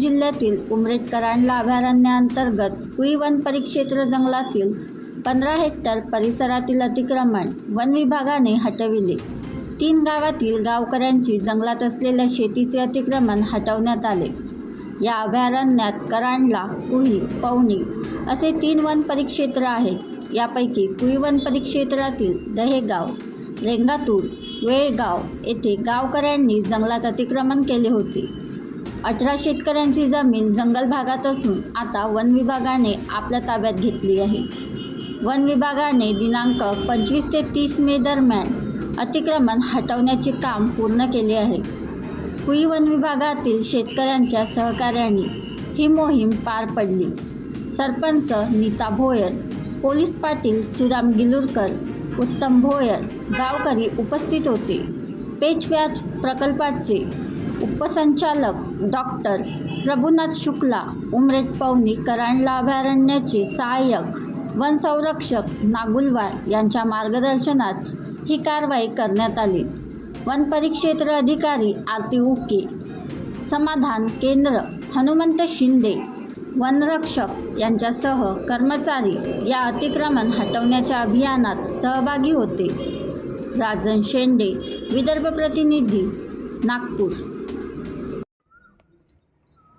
जिल्ह्यातील उमरेड करांडला अभयारण्याअंतर्गत कुई वन परिक्षेत्र जंगलातील पंधरा हेक्टर परिसरातील अतिक्रमण वन विभागाने हटविले. तीन गावातील गावकऱ्यांची जंगलात असलेल्या शेतीचे अतिक्रमण हटवण्यात आले. या अभयारण्यात करांडला कुही पवनी असे तीन वन परिक्षेत्र आहेत. यापैकी कुई वन परिक्षेत्रातील दहेगाव रेंगातूर वेळगाव येथे गावकऱ्यांनी जंगलात अतिक्रमण केले होते. अठरा शेतकऱ्यांची जमीन जंगल भागात असून आता वन विभागाने आपल्या ताब्यात घेतली आहे. वन विभागाने दिनांक पंचवीस ते तीस मे दरम्यान अतिक्रमण हटवण्याचे काम पूर्ण केले आहे. कुई वन विभागातील शेतकऱ्यांच्या सहकार्याने ही मोहीम पार पडली. सरपंच नीता भोयर पोलीस पाटील सुराम गिलुरकर उत्तम भोयर गावकरी उपस्थित होते. पेचव्यात प्रकल्पाचे उपसंचालक डॉक्टर प्रभुनाथ शुक्ला उमरेट पवनी करांडला अभयारण्याचे सहाय्यक वन संरक्षक नागुलवार यांच्या मार्गदर्शनात ही कारवाई करण्यात आली. वनपरिक्षेत्र अधिकारी आरती उके समाधान केंद्र हनुमंत शिंदे वनरक्षक यांच्यासह कर्मचारी या अतिक्रमण हटवण्याच्या अभियानात सहभागी होते. राजन शेंडे विदर्भ प्रतिनिधी नागपूर.